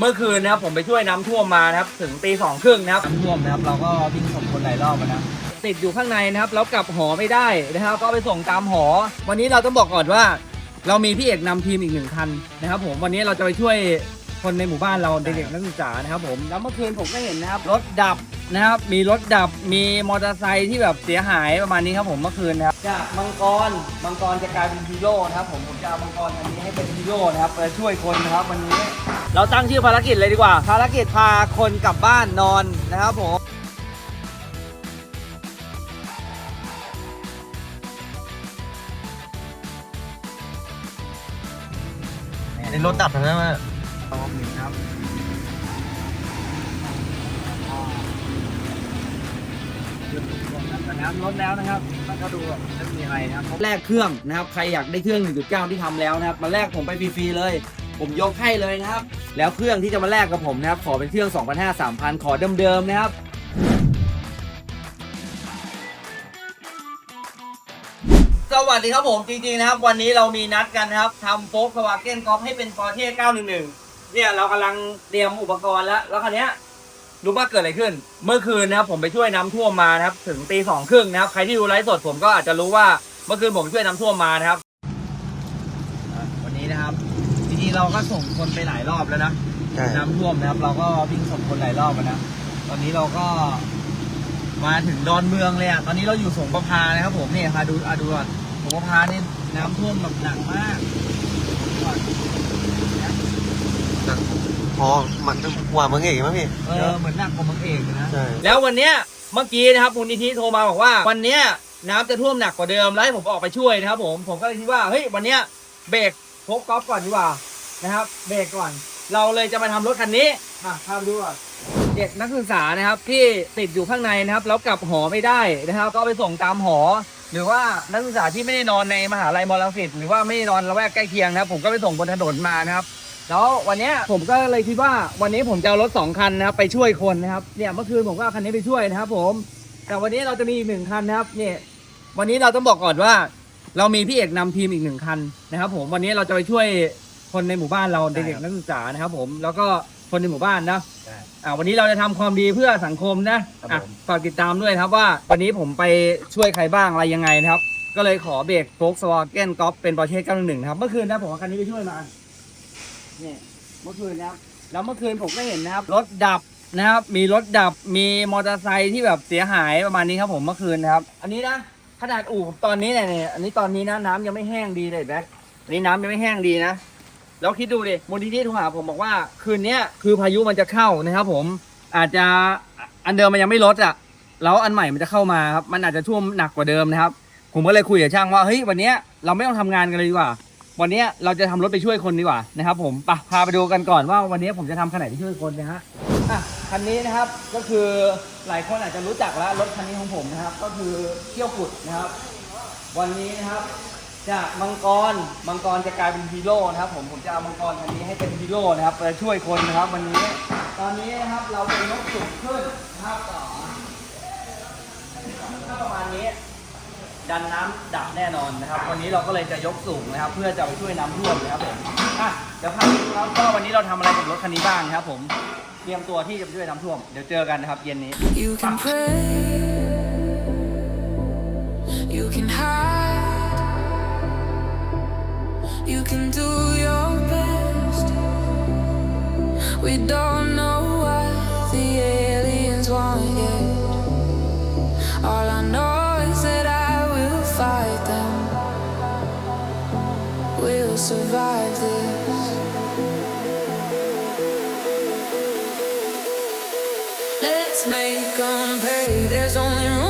เมื่อคืนนะครับผมไปช่วยน้ำท่วมมานะครับ ถึงตีสองครึ่งนะครับน้ำท่วมนะครับ เราก็วิ่งส่งคนหลายรอบนะติดอยู่ข้างในนะครับแล้วกลับหอไม่ได้นะครับ ก็ไปส่งตามหอ วันนี้เราต้องบอกก่อนว่า เรามีพี่เอกนำทีมอีกหนึ่งคันนะครับ ผมวันนี้เราจะไปช่วย คนในหมู่บ้านเราเด็กๆนักศึกษานะครับผมแล้วเมื่อคืนผมก็เห็นนะครับรถดับนะครับมีรถดับมีมอเตอร์ไซค์ที่แบบเสียหายประมาณนี้ครับผมเมื่อคืนนะครับจากมังกรมังกรจะกลายเป็นฮีโร่นะครับผมผมจะเอามังกรคันนี้ให้เป็นฮีโร่นะครับไปช่วยคนนะครับวันนี้ เราตั้งชื่อภารกิจเลยดีกว่า ภารกิจพาคนกลับบ้านนอนนะครับผมในรถดับนะ น้ำลดแล้วนะครับแล้วก็ดูแบบไม่มีอะไรนะครับแลกเครื่องนะครับ ใครอยากได้เครื่อง 1.9 ที่ทำแล้วนะครับ มาแลกผมไปฟรีๆเลย ผมยกให้เลยนะครับ แล้วเครื่องที่จะมาแลกกับผมนะครับ ขอเป็นเครื่อง 2,500 3,000 ขอเดิมๆนะครับสวัสดีครับผมจริงๆนะครับ วันนี้เรามีนัดกันนะครับทำโฟกสวาเก้นกอล์ฟให้เป็นฟอร์เท่911 เนี่ยเรากำลังเตรียมอุปกรณ์แล้ว แล้วคราวเนี้ย รู้ว่าเกิดอะไรขึ้น เมื่อคืนนะครับผมไปช่วยน้ำท่วมมานะครับ ถึงตีสองครึ่งนะครับ ใครที่ดูไลฟ์สดผมก็อาจจะรู้ว่าเมื่อคืนผมช่วยน้ำท่วมมานะครับอะวันนี้นะครับจริงๆเราก็ส่งคนไปหลายรอบแล้วนะใช่น้ำท่วมนะครับ เราก็วิ่งส่งคนหลายรอบแล้วนะตอนนี้เราก็มาถึงดอนเมืองเลยอะตอนนี้เราอยู่สงประพานะครับ ผมเนี่ยพาดูอาดูก่อนสงประพานี่น้ำท่วมแบบหนักมากก่อนพ อมันกว่าเมืองเอกมั้งพี่เออเหมือนหนักกว่าเมืองเอกเลยนะ ใช่แล้ววันเนี้ยเมื่อกี้นะครับมูลนิธิโทรมาบอกว่า วันเนี้ยน้ำจะท่วมหนักกว่าเดิมแล้วให้ผมออกไปช่วยนะครับผมผมก็เลยคิดว่าเฮ้ยวันเนี้ยเบรกพกกอล์ฟก่อนดีกว่านะครับเบรกก่อน เราเลยจะมาทำรถคันนี้อะพาไปดูก่อนเด็กนักศึกษานะครับที่ติดอยู่ข้างในนะครับแล้วกลับหอไม่ได้นะครับ ก็ไปส่งตามหอ หรือว่านักศึกษาที่ไม่ได้นอนในมหาลัยมอลังสิตหรือว่าไม่ได้นอนละแวกใกล้เคียงนะครับ ผมก็ไปส่งบนถนนมานะครับ แล้ววันเนี้ยผมก็เลยคิดว่าวันนี้ผมจะเอารถสองคันนะครับไปช่วยคนนะครับเนี่ยเมื่อคืนผมก็เอาคันนี้ไปช่วยนะครับ ผม แต่วันนี้เราจะมีอีกหนึ่งคันนะครับเนี่ยวันนี้เราต้องบอกก่อนว่า เรามีพี่เอกนำทีมอีกหนึ่งคันนะครับ ผมวันนี้เราจะไปช่วยคนในหมู่บ้านเราเด็กๆนักศึกษานะครับ ผมแล้วก็คนในหมู่บ้านนะอ่าวันนี้เราจะทำความดีเพื่อสังคมนะอะฝากติดตามด้วยนะครับว่า วันนี้ผมไปช่วยใครบ้างอะไรยังไงนะครับ ก็เลยขอเบรกโฟกสวาเกนกอล์ฟเป็นปอร์เช่911นะครับเมื่อคืนนะผมเอาคันนี้ไปช่วยมา เนี่ยเมื่อคืนนะครับ แล้วเมื่อคืนผมก็เห็นนะครับ รถดับนะครับ มีรถดับมีมอเตอร์ไซค์ที่แบบเสียหายประมาณนี้ครับผมเมื่อคืนนะครับ อันนี้นะขนาดอู่ผมตอนนี้เนี่ยเนี่ยอันนี้ตอนนี้นะน้ำยังไม่แห้งดีเลยแบ็คอันนี้น้ำยังไม่แห้งดีนะแล้วคิดดูดิมูลนิธิโทรหาผมบอกว่าคืนเนี้ยคือพายุมันจะเข้านะครับ ผมอาจจะอันเดิมมันยังไม่ลดอะแล้วอันใหม่มันจะเข้ามาครับมันอาจจะท่วมหนักกว่าเดิมนะครับ ผมก็เลยคุยกับช่างว่าเฮ้ยวันเนี้ยเราไม่ต้องทำงานกันเลยดีกว่า วันนี้เราจะทำรถไปช่วยคนดีกว่านะครับ ผมไปพาไปดูกันก่อนว่าวันนี้ผมจะทำขนาดที่ช่วยคนนะฮะอะคันนี้นะครับก็คือหลายคนอาจจะรู้จักแล้วรถคันนี้ของผมนะครับ ก็คือเที่ยวกุดนะครับ วันนี้นะครับจากมังกรมังกรจะกลายเป็นฮีโร่นะครับ ผมผมจะเอามังกรคันนี้ให้เป็นฮีโร่นะครับไปช่วยคนนะครับ วันนี้ ตอนนี้นะครับเราจะยกสูงขึ้นนะครับต่อก็ประมาณนี้ ดันน้ำดับแน่นอนนะครับ วันนี้เราก็เลยจะยกสูงนะครับ เพื่อจะไปช่วยน้ำท่วมนะครับผมอะเดี๋ยวพาไปดูครับว่าวันนี้เราทำอะไรกับรถคันนี้บ้างนะครับ ผมเตรียมตัวที่จะไปช่วยน้ำท่วมเดี๋ยวเจอกันนะครับ เย็นนี้ You can pray, you can hide, you can do your best. We don't Let's make 'em pay. There's only room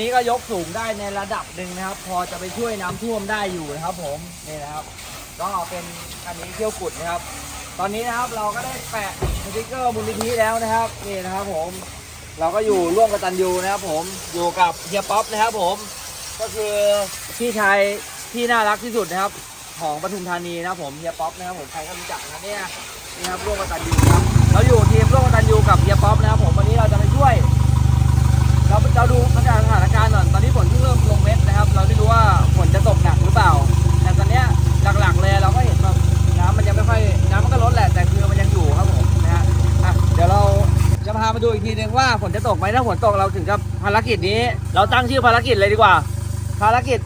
นนี้ก็ยกสูงได้ในระดับหนึ่งนะครับ พอจะไปช่วยน้ำท่วมได้อยู่นะครับ ผมนี่นะครับ ก็เป็นคันนี้เที่ยวกุดนะครับ ตอนนี้นะครับเราก็ได้แปะสติกเกอร์มูลนิธิแล้วนะครับนี่นะครับ ผม เราก็อยู่ร่วมกับตันยูนะครับ ผมอยู่กับเฮียป๊อปนะครับ ผม ก็คือพี่ชายที่น่ารักที่สุดนะครับ ของปทุมธานีนะครับผมเฮียป๊อปนะครับผมใครก็รู้จักนะเนี่ยนี่ครับร่วมกับตันยูครับเราอยู่ทีมร่วมกับตันยูกับเฮียป๊อปนะครับ ผมวันนี้เราจะไปช่วย เราเราดูสถานการณ์ก่อนตอนนี้ฝนเพิ่งเริ่มลงเม็ดนะครับ เราไม่รู้ว่าฝนจะตกหนักหรือเปล่า แต่ตอนเนี้ยหลักๆเลยเราก็เห็นแบบน้ำมันยังไม่ค่อยน้ำมันก็ลดแหละแต่คือมันยังอยู่ครับผมนะฮะอะเดี๋ยวเราจะพามาดูอีกทีนึงว่าฝนจะตกไหมถ้าฝนตกเราถึงกับภารกิจนี้ เราตั้งชื่อภารกิจเลยดีกว่า ภารกิจ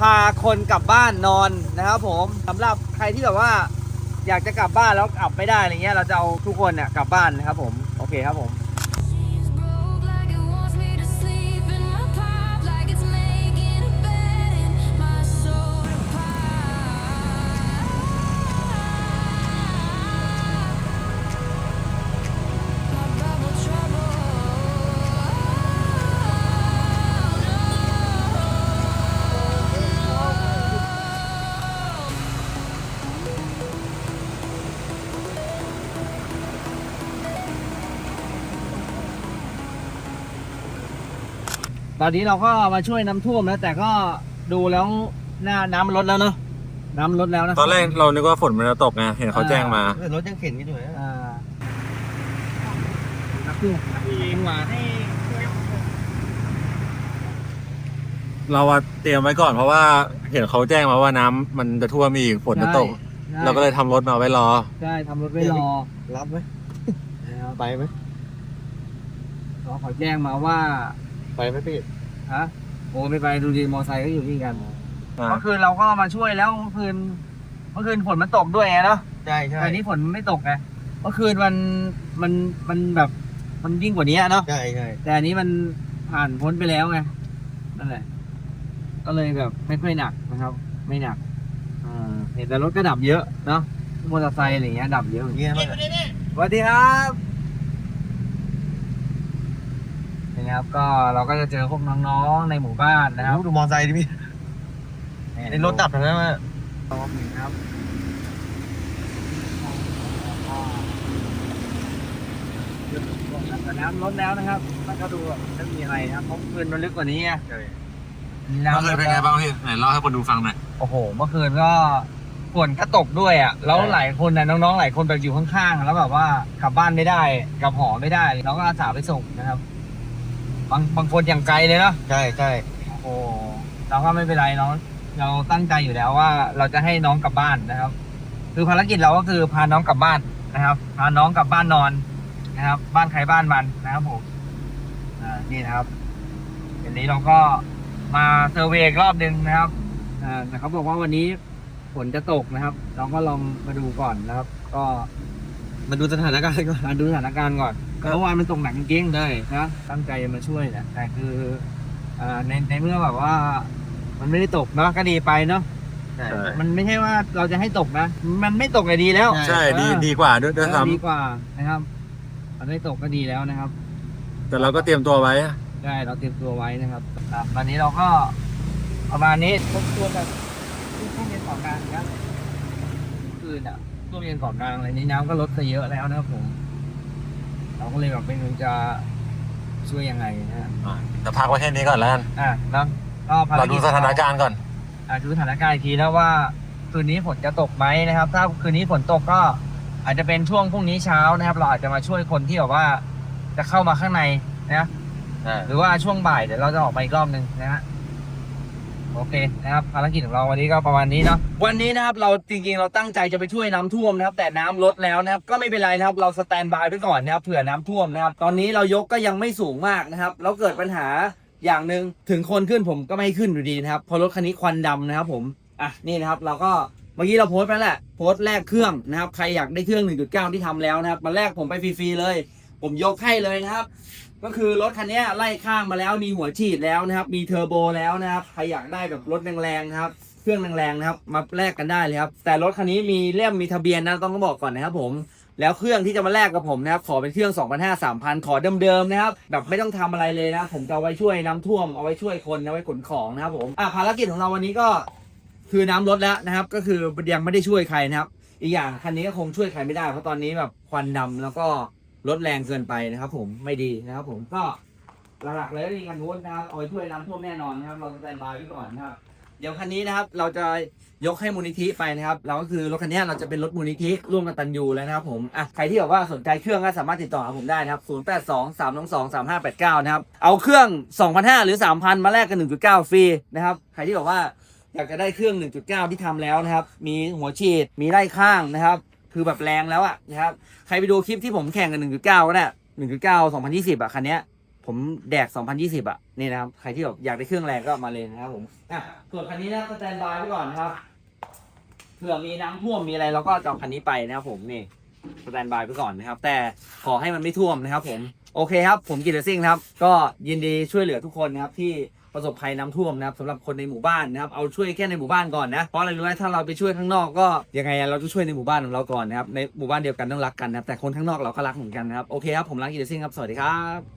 พาคนกลับบ้านนอนนะครับ ผมสำหรับใครที่แบบว่า อยากจะกลับบ้านแล้วกลับไม่ได้อะไรเงี้ยเราจะเอาทุกคนเนี่ยกลับบ้านนะครับผมโอเคครับผม ตอนนี้เราก็มาช่วยน้ำท่วมแล้วแต่ก็ดูแล้วหน้าน้ำมันลดแล้วเนาะน้ำมันลดแล้วนะตอนแรกเรานึกว่าฝนมันจะตกไงเห็นเขาแจ้งมา เออรถยังเข็นกันอยู่นะอ่าน้ำท่วมจังหวะให้เราอะเตรียมไว้ก่อนเพราะว่าเห็นเขาแจ้งมาว่าน้ำมันจะท่วมอีกฝนจะตก ใช่เราก็เลยทำรถมาไว้รอ ใช่ทำรถไว้รอรับไหมนะครับไปไหมรอเขาแจ้งมาว่า ไปไหมพี่ฮะโอ้ไม่ไปดูดีมอไซค์ก็อยู่ที่กันอ่าเมื่อคืนเราก็มาช่วยแล้วเมื่อคืน เมื่อคืนฝนมันตกด้วยไงเนาะใช่ใช่แต่นี้ฝนไม่ตกไงเมื่อคืนมันมันมันแบบมันยิ่งกว่านี้เนาะใช่ใช่แต่อันนี้มันผ่านพ้นไปแล้วไงนั่นแหละ ก็เลยแบบไม่ค่อยหนักนะครับ ไม่หนักอ่าเห็นแต่รถก็ดับเยอะเนาะมอเตอร์ไซค์อะไรอย่างเงี้ยดับเยอะเหมือนกันเงี้ยมั้งสวัสดีครับ นี่นะครับก็เราก็จะเจอพวกน้องๆในหมู่บ้านนะครับดูมอไซค์ดิพี่ในรถดับทั้งนั้นอะครับแต่น้ำลดแล้วนะครับมันก็ดูแบบไม่มีอะไรนะครับเพราะคืนมันลึกกว่านี้ไงเมื่อคืนเป็นไงบ้างพี่ไหนเล่าให้คนดูฟังหน่อยโอ้โห เมื่อคืนก็ฝนก็ตกด้วยอะ แล้วหลายคนนะน้องๆหลายคนแบบอยู่ข้างๆ แล้วแบบว่ากลับบ้านไม่ได้ กลับหอไม่ได้เราก็อาสาไปส่งนะครับ บางบางคนอย่างไกลเลยเนาะใช่ใช่โอ้โหเราก็ไม่เป็นไรเนาะเราตั้งใจอยู่แล้วว่าเราจะให้น้องกลับบ้านนะครับ คือภารกิจเราก็คือพาน้องกลับบ้านนะครับ พาน้องกลับบ้านนอนนะครับ บ้านใครบ้านมันนะครับผมอ่านี่นะครับเดี๋ยวนี้เราก็มาเซอร์เวย์อีกรอบหนึ่งนะครับอ่าแต่เขาบอกว่าวันนี้ฝนจะตกนะครับ เราก็ลองมาดูก่อนนะครับ ก็ มาดูสถานการณ์ก่อน มาดูสถานการณ์ก่อนเมื่อวานมันตกหนักจริงๆเลยนะตั้งใจจะมาช่วยแหละแต่คืออ่าในในเมื่อแบบว่า มันไม่ได้ตกเนาะก็ดีไปเนาะใช่ มันไม่ใช่ว่าเราจะให้ตกนะ มันไม่ตกเลยดีแล้วใช่ดีดีกว่าด้วยด้วยเออซ้ดีกว่านะครับ มันไม่ตกก็ดีแล้วนะครับำแต่เราก็เตรียมตัวไว้ใช่เราเตรียมตัวไว้นะครับอะวันนี้เราก็ประมาณนี้ทบทวนแบบช่วงเย็นก่อนกลางนะคืนอะ ช่วงเย็นก่อนกลางอะไรนี้น้ำก็ลดไปเยอะแล้วนะครับผม เราก็เลยแบบไม่รู้จะช่วยยังไงนะฮะแต่พักไว้แค่นี้ก่อนแล้วกันอะแล้วก็ภารเรากิดูจสถานการณ์ก่อน อะดูสถานการณ์อีกทีนะว่า คืนนี้ฝนจะตกไหมนะครับ ถ้าคืนนี้ฝนตกก็อาจจะเป็นช่วงพรุ่งนี้เช้านะครับ เราอาจจะมาช่วยคนที่แบบว่าจะเข้ามาข้างในนะใช่หรือว่าช่วงบ่ายเดี๋ยวเราจะออกไปอีกรอบหนึ่งนะฮะโอ โอเคนะครับภารกิจของเราวันนี้ก็ประมาณนี้เนาะวันนี้นะครับเราจริงๆเราตั้งใจจะไปช่วยน้ำท่วมนะครับ แต่น้ำลดแล้วนะครับก็ไม่เป็นไรนะครับเราสแตนบายไว้ก่อนนะครับเผื่อน้ำท่วมนะครับตอนนี้เรายกก็ยังไม่สูงมากนะครับแล้วเกิดปัญหาอย่างหนึ่งถึงคนขึ้นผมก็ไม่ให้ขึ้นอยู่ดีนะครับเพราะรถคันนี้ควันดำนะครับผมอะนี่นะครับเราก็เมื่อกี้เราโพสต์ไปแล้วแหละโพสต์แลกเครื่องนะครับใครอยากได้เครื่อง 1.9 ที่ทำแล้วนะครับมาแลกผมไปฟรีๆเลย ผมยกให้เลยนะครับ ก็คือรถคันนี้ไล่ข้างมาแล้วมีหัวฉีดแล้วนะครับ มีเทอร์โบแล้วนะครับใครอยากได้แบบรถแรงๆนะครับเครื่องแรงๆนะครับมาแลกกันได้เลยครับแต่รถคันนี้มีเล่มมีทะเบียนนะต้องบอกก่อนนะครับผมแล้วเครื่องที่จะมาแลกกับผมนะครับขอเป็นเครื่อง 2,500 3,000ขอเดิมๆนะครับแบบไม่ต้องทำอะไรเลยนะ ผมจะเอาไว้ช่วยน้ำท่วมเอาไว้ช่วยคนเอาไว้ขนของนะครับผมอะภารกิจของเราวันนี้ก็คือน้ำลดแล้วนะครับ ก็คือยังไม่ได้ช่วยใครนะครับ อีกอย่างคันนี้ก็คงช่วยใครไม่ได้เพราะตอนนี้แบบควันดำแล้วก็ รถแรงเกินไปนะครับ ผมไม่ดีนะครับ ผมก็หลักๆเลยก็มีกันนู้นนะครับเอาไว้ช่วยน้ำท่วมแน่นอนนะครับ เราสแตนบายไว้ก่อนนะครับ เดี๋ยวคันนี้นะครับ เราจะยกให้มูลนิธิไปนะครับเราก็คือรถคันนี้เราจะเป็นรถมูลนิธิร่วมกับตันยูแล้วนะครับผมอะใครที่แบบว่าสนใจเครื่องก็สามารถติดต่อหาผมได้นะครับ 0 8 2 3 2 2 3 5 8 9 นะครับ เอาเครื่อง 2,500 หรือ 3,000 มาแลกกัน 1.9 ฟรีนะครับ ใครที่บอกว่าอยากจะได้เครื่อง 1.9 ที่ทำแล้วนะครับ มีหัวฉีด มีไล่ข้างนะครับ คือแบบแรงแล้วอะนะครับ ใครไปดูคลิปที่ผมแข่งกัน 1.9 ก็ได้ 1.9 2020อะคันเนี้ย ผมแดก 2020อะนี่นะครับ ใครที่แบบอยากได้เครื่องแรงก็มาเลยนะครับผม อะ ส่วนคันนี้นะสแตนบายไว้ก่อนนะครับ เผื่อมีน้ำท่วมมีอะไรเราก็จะเอาคันนี้ไปนะครับผมนี่สแตนบายไว้ก่อนนะครับ แต่ขอให้มันไม่ท่วมนะครับผม โอเคครับ ผมกิตเตอร์ซิ่งครับ ก็ยินดีช่วยเหลือทุกคนนะครับที่ ประสบภัยน้ำท่วมนะครับสำหรับคนในหมู่บ้านนะครับเอาช่วยแค่ในหมู่บ้านก่อนนะเพราะอะไรรู้ไหมถ้าเราไปช่วยข้างนอกก็ยังไงเราจะช่วยในหมู่บ้านของเราก่อนนะครับในหมู่บ้านเดียวกันต้องรักกันนะครับแต่คนข้างนอกเราก็รักเหมือนกันนะครับโอเคครับผมรักกิตเตอซิ่งครับสวัสดีครับ